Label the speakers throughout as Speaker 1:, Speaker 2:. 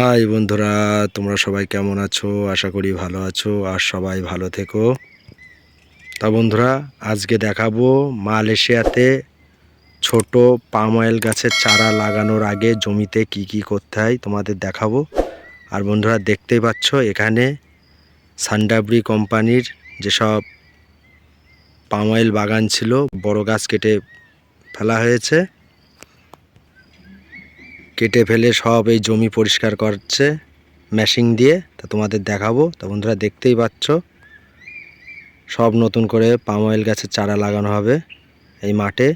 Speaker 1: High বন্ধুরা, তোমরা সবাই কেমন আছো? আশা করি ভালো আছো, আর সবাই ভালো থেকো। তা বন্ধুরা, আজকে দেখাবো মালয়েশিয়াতে ছোট পাম অয়েল গাছের চারা লাগানোর আগে জমিতে কি কি করতে হয় তোমাদের দেখাবো। আর বন্ধুরা, দেখতেই পাচ্ছ এখানে সান্ডাবরি কোম্পানির যেসব পাম অয়েল বাগান ছিল, বড় গাছ কেটে ফেলা হয়েছে। কেটে ফেলে সব এই জমি পরিষ্কার করছে মেশিন দিয়ে। তা তোমাদের দেখাবো। তা বন্ধুরা দেখতেই পাচ্ছ। সব নতুন করে পাম অয়েল গাছের চারা লাগানো হবে এই মাঠে।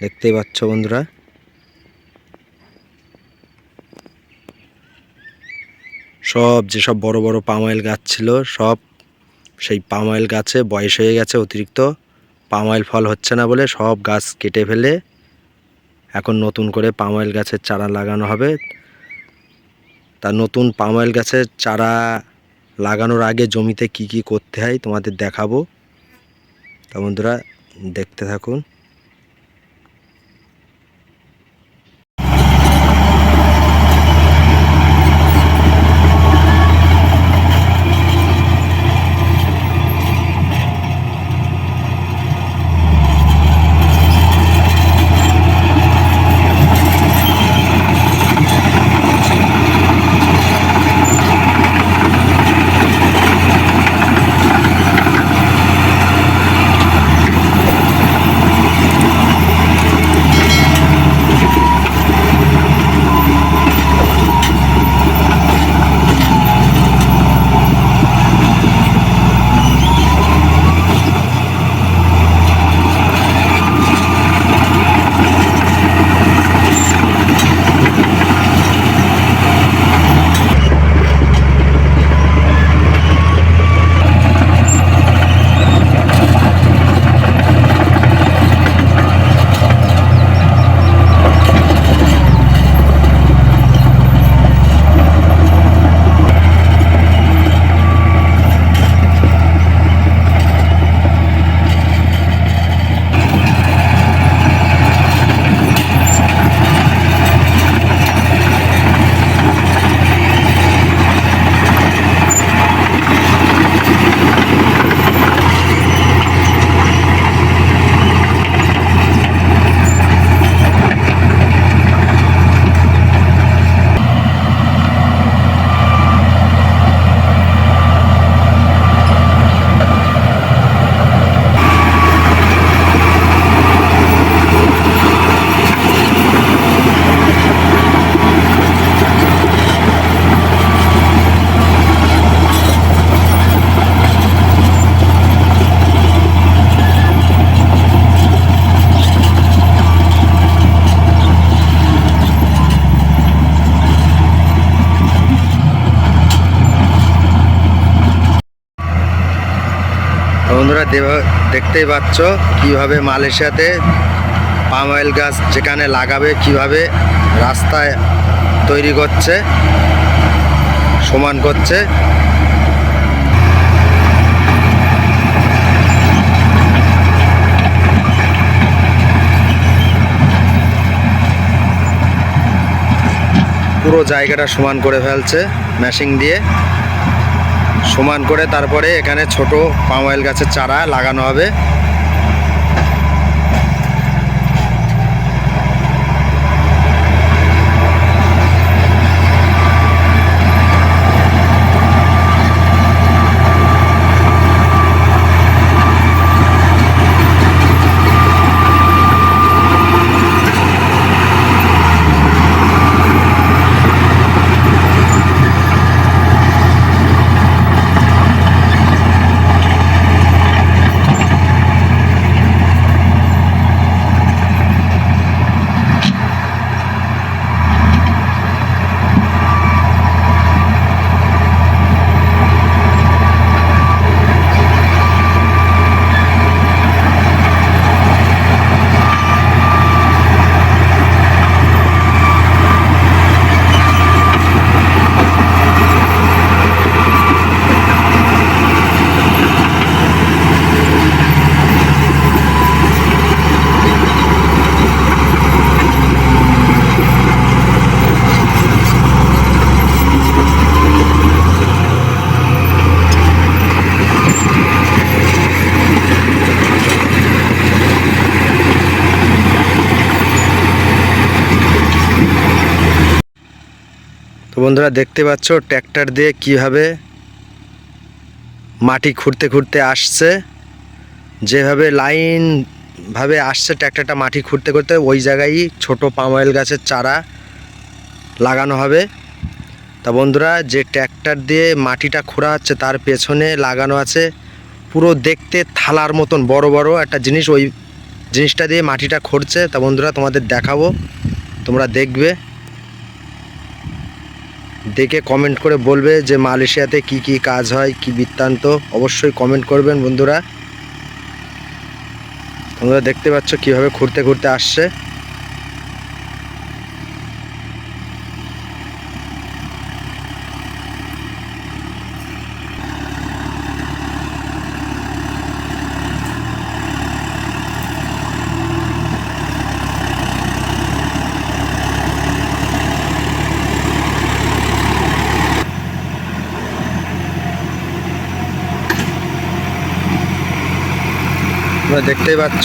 Speaker 1: দেখতেই পাচ্ছ বন্ধুরা। সব যেসব বড় বড় পাম অয়েল গাছ ছিল, সব সেই পাম অয়েল গাছে বয়স হয়ে গেছে অতিরিক্ত। পাম অয়েল ফল হচ্ছে না বলে সব গাছ কেটে ফেলে এখন নতুন করে পাম অয়েল গাছের চারা লাগানো হবে। তা নতুন পাম অয়েল গাছের চারা লাগানোর আগে জমিতে কি কি করতে হয় তোমাদের দেখাবো। তা বন্ধুরা, দেখতে থাকুন। বন্ধুরা দেখতেই পাচ্ছ কীভাবে মালয়েশিয়াতে পাম অয়েল গাছ যেখানে লাগাবে, কীভাবে রাস্তায় তৈরি করছে, সমান করছে। পুরো জায়গাটা সমান করে ফেলছে মেশিন দিয়ে। সমান করে তারপরে এখানে ছোট পাম অয়েল গাছের চারা লাগানো হবে। বন্ধুরা দেখতে পাচ্ছ ট্র্যাক্টর দিয়ে কীভাবে মাটি খুঁড়তে খুঁড়তে আসছে। যেভাবে লাইন ভাবে আসছে ট্র্যাক্টরটা মাটি খুঁড়তে করতে ওই জায়গায় ছোট পাম গাছের চারা লাগানো হবে। তা বন্ধুরা, যে ট্র্যাক্টর দিয়ে মাটিটা খোঁড়া হচ্ছে, তার পেছনে লাগানো আছে পুরো দেখতে থালার মতন, বড় বড় একটা জিনিস। ওই জিনিসটা দিয়ে মাটিটা খুঁড়ছে। তা বন্ধুরা, তোমাদের দেখাবো। তোমরা দেখবে। দেখে কমেন্ট করে বলবে যে মালয়েশিয়াতে কি কি কাজ হয়, কি বৃত্তান্ত। অবশ্যই কমেন্ট করবেন বন্ধুরা। তোমরা দেখতে পাচ্ছ কীভাবে ঘুরতে ঘুরতে আসছে। তোমরা দেখতেই পাচ্ছ।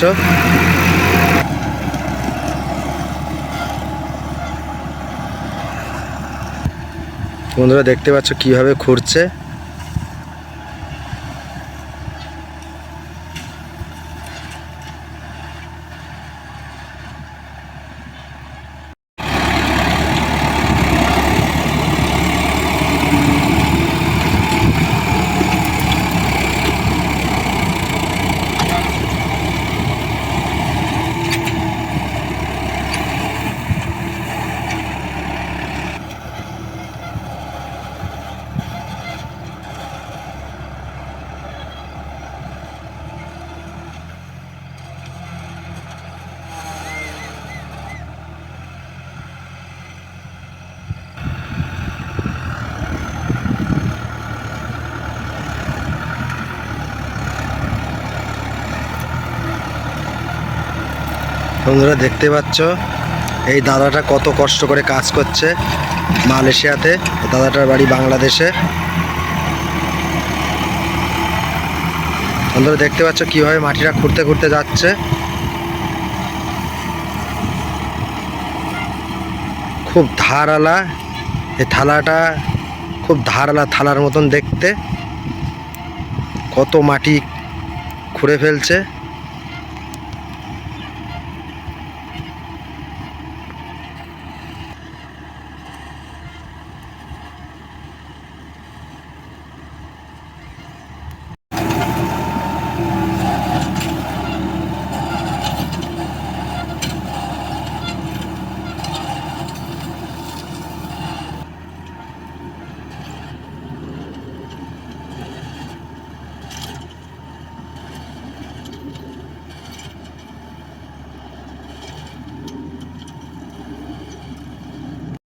Speaker 1: বন্ধুরা দেখতে পাচ্ছ কীভাবে খুঁড়ছে। বন্ধুরা দেখতে পাচ্ছ? এই দাদাটা কত কষ্ট করে কাজ করছে মালয়েশিয়াতে। দাদাটার বাড়ি বাংলাদেশে। বন্ধুরা দেখতে পাচ্ছ কীভাবে মাটিটা খুঁড়তে খুঁড়তে যাচ্ছে? খুব ধারালা। এই থালাটা খুব ধারালা থালার মতন দেখতে। কত মাটি খুঁড়ে ফেলছে।